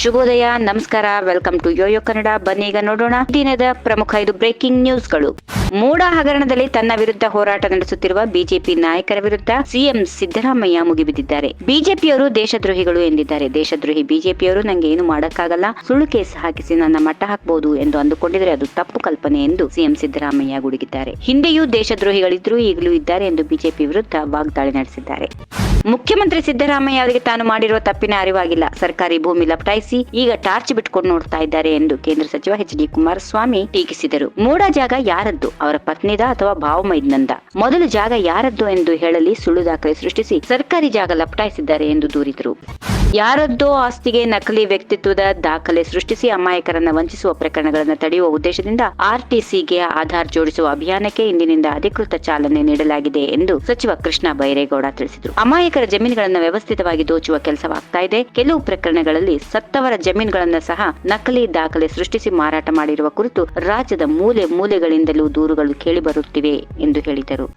ಶುಭೋದಯ, ನಮಸ್ಕಾರ welcome to Yoyo Kannada ಬನ್ನಿ ಈಗ ನೋಡೋಣ ದಿನದ ಪ್ರಮುಖ ಐದು ಬ್ರೇಕಿಂಗ್ ನ್ಯೂಸ್ಗಳು ಮೂಡ ಹಗರಣದಲ್ಲಿ ತನ್ನ ವಿರುದ್ಧ ಹೋರಾಟ ನಡೆಸುತ್ತಿರುವ ಬಿಜೆಪಿ ನಾಯಕರ ವಿರುದ್ಧ ಸಿಎಂ ಸಿದ್ದರಾಮಯ್ಯ ಮುಗಿಬಿದ್ದಿದ್ದಾರೆ. ಬಿಜೆಪಿಯವರು ದೇಶದ್ರೋಹಿಗಳು ಎಂದಿದ್ದಾರೆ. ದೇಶದ್ರೋಹಿ ಬಿಜೆಪಿಯವರು ನಂಗೆ ಏನು ಮಾಡಕ್ಕಾಗಲ್ಲ. ಸುಳ್ಳು ಕೇಸ್ ಹಾಕಿಸಿ ನನ್ನ ಮಟ್ಟ ಹಾಕಬಹುದು ಎಂದು ಅಂದುಕೊಂಡಿದ್ರೆ ಅದು ತಪ್ಪು ಕಲ್ಪನೆ ಎಂದು ಸಿಎಂ ಸಿದ್ದರಾಮಯ್ಯ ಗುಡುಗಿದ್ದಾರೆ. ಹಿಂದೆಯೂ ದೇಶದ್ರೋಹಿಗಳಿದ್ರು ಈಗಲೂ ಇದ್ದಾರೆ ಎಂದು ಬಿಜೆಪಿ ವಿರುದ್ಧ ವಾಗ್ದಾಳಿ ನಡೆಸಿದ್ದಾರೆ. ಮುಖ್ಯಮಂತ್ರಿ ಸಿದ್ದರಾಮಯ್ಯ ಅವರಿಗೆ ತಾನು ಮಾಡಿರುವ ತಪ್ಪಿನ ಅರಿವಾಗಿಲ್ಲ. ಸರ್ಕಾರಿ ಭೂಮಿ ಲಪಟಾಯಿಸಿ ಈಗ ಟಾರ್ಚ್ ಬಿಟ್ಕೊಂಡು ನೋಡ್ತಾ ಇದ್ದಾರೆ ಎಂದು ಕೇಂದ್ರ ಸಚಿವ ಎಚ್ ಡಿ ಕುಮಾರಸ್ವಾಮಿ ಟೀಕಿಸಿದರು. ಮೂಡ ಜಾಗ ಯಾರದ್ದು? ಅವರ ಪತ್ನಿದ ಅಥವಾ ಭಾವಮೈದ್ನಂದ ಮೊದಲು ಜಾಗ ಯಾರದ್ದು ಎಂದು ಹೇಳಲಿ ಸುಳ್ಳು ದಾಖಲೆ ಸೃಷ್ಟಿಸಿ ಸರ್ಕಾರಿ ಜಾಗ ಲಪಟಾಯಿಸಿದ್ದಾರೆ ಎಂದು ದೂರಿದರು. ಯಾರದ್ದೋ ಆಸ್ತಿಗೆ ನಕಲಿ ವ್ಯಕ್ತಿತ್ವದ ದಾಖಲೆ ಸೃಷ್ಟಿಸಿ ಅಮಾಯಕರನ್ನು ವಂಚಿಸುವ ಪ್ರಕರಣಗಳನ್ನು ತಡೆಯುವ ಉದ್ದೇಶದಿಂದ ಆರ್ಟಿಸಿಗೆ ಆಧಾರ್ ಜೋಡಿಸುವ ಅಭಿಯಾನಕ್ಕೆ ಇಂದಿನಿಂದ ಅಧಿಕೃತ ಚಾಲನೆ ನೀಡಲಾಗಿದೆ ಎಂದು ಸಚಿವ ಕೃಷ್ಣ ಬೈರೇಗೌಡ ತಿಳಿಸಿದರು. ಅಮಾಯಕರ ಜಮೀನುಗಳನ್ನು ವ್ಯವಸ್ಥಿತವಾಗಿ ದೋಚುವ ಕೆಲಸವಾಗ್ತಾ ಇದೆ. ಕೆಲವು ಪ್ರಕರಣಗಳಲ್ಲಿ ಸತ್ತವರ ಜಮೀನುಗಳನ್ನು ಸಹ ನಕಲಿ ದಾಖಲೆ ಸೃಷ್ಟಿಸಿ ಮಾರಾಟ ಮಾಡಿರುವ ಕುರಿತು ರಾಜ್ಯದ ಮೂಲೆ ಮೂಲೆಗಳಿಂದಲೂ ದೂರುಗಳು ಕೇಳಿಬರುತ್ತಿವೆ ಎಂದು ಹೇಳಿದರು.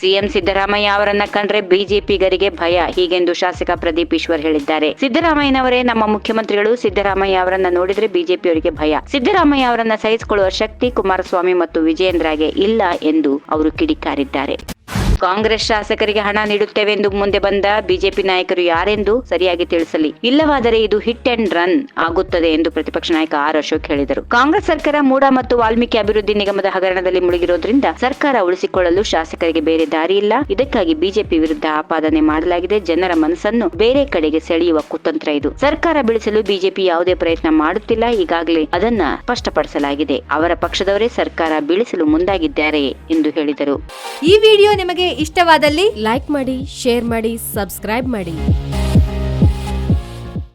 ಸಿಎಂ ಸಿದ್ದರಾಮಯ್ಯ ಅವರನ್ನ ಕಂಡ್ರೆ ಬಿಜೆಪಿಗರಿಗೆ ಭಯ. ಹೀಗೆಂದು ಶಾಸಕ ಪ್ರದೀಪ್ ಈಶ್ವರ್ ಹೇಳಿದ್ದಾರೆ. ಸಿದ್ದರಾಮಯ್ಯನವರೇ ನಮ್ಮ ಮುಖ್ಯಮಂತ್ರಿಗಳು. ಸಿದ್ದರಾಮಯ್ಯ ಅವರನ್ನ ನೋಡಿದ್ರೆ ಬಿಜೆಪಿಯವರಿಗೆ ಭಯ. ಸಿದ್ದರಾಮಯ್ಯ ಅವರನ್ನ ಸಹಿಸಿಕೊಳ್ಳುವ ಶಕ್ತಿ ಕುಮಾರಸ್ವಾಮಿ ಮತ್ತು ವಿಜಯೇಂದ್ರಗೆ ಇಲ್ಲ ಎಂದು ಅವರು ಕಿಡಿಕಾರಿದ್ದಾರೆ. ಕಾಂಗ್ರೆಸ್ ಶಾಸಕರಿಗೆ ಹಣ ನೀಡುತ್ತೇವೆ ಎಂದು ಮುಂದೆ ಬಂದ ಬಿಜೆಪಿ ನಾಯಕರು ಯಾರೆಂದು ಸರಿಯಾಗಿ ತಿಳಿಸಲಿ. ಇಲ್ಲವಾದರೆ ಇದು ಹಿಟ್ ಅಂಡ್ ರನ್ ಆಗುತ್ತದೆ ಎಂದು ಪ್ರತಿಪಕ್ಷ ನಾಯಕ ಆರ್ ಅಶೋಕ್ ಹೇಳಿದರು. ಕಾಂಗ್ರೆಸ್ ಸರ್ಕಾರ ಮೂಡ ಮತ್ತು ವಾಲ್ಮೀಕಿ ಅಭಿವೃದ್ಧಿ ನಿಗಮದ ಹಗರಣದಲ್ಲಿ ಮುಳುಗಿರೋದ್ರಿಂದ ಸರ್ಕಾರ ಉಳಿಸಿಕೊಳ್ಳಲು ಶಾಸಕರಿಗೆ ಬೇರೆ ದಾರಿ ಇಲ್ಲ. ಇದಕ್ಕಾಗಿ ಬಿಜೆಪಿ ವಿರುದ್ಧ ಆಪಾದನೆ ಮಾಡಲಾಗಿದೆ. ಜನರ ಮನಸ್ಸನ್ನು ಬೇರೆ ಕಡೆಗೆ ಸೆಳೆಯುವ ಕುತಂತ್ರ ಇದು. ಸರ್ಕಾರ ಬೀಳಿಸಲು ಬಿಜೆಪಿ ಯಾವುದೇ ಪ್ರಯತ್ನ ಮಾಡುತ್ತಿಲ್ಲ. ಈಗಾಗಲೇ ಅದನ್ನ ಸ್ಪಷ್ಟಪಡಿಸಲಾಗಿದೆ. ಅವರ ಪಕ್ಷದವರೇ ಸರ್ಕಾರ ಬೀಳಿಸಲು ಮುಂದಾಗಿದ್ದಾರೆ ಎಂದು ಹೇಳಿದರು. ಈ ವಿಡಿಯೋ ನಿಮಗೆ ಇಷ್ಟವಾದಲ್ಲಿ ಲೈಕ್ ಮಾಡಿ ಶೇರ್ ಮಾಡಿ ಸಬ್ಸ್ಕ್ರೈಬ್ ಮಾಡಿ.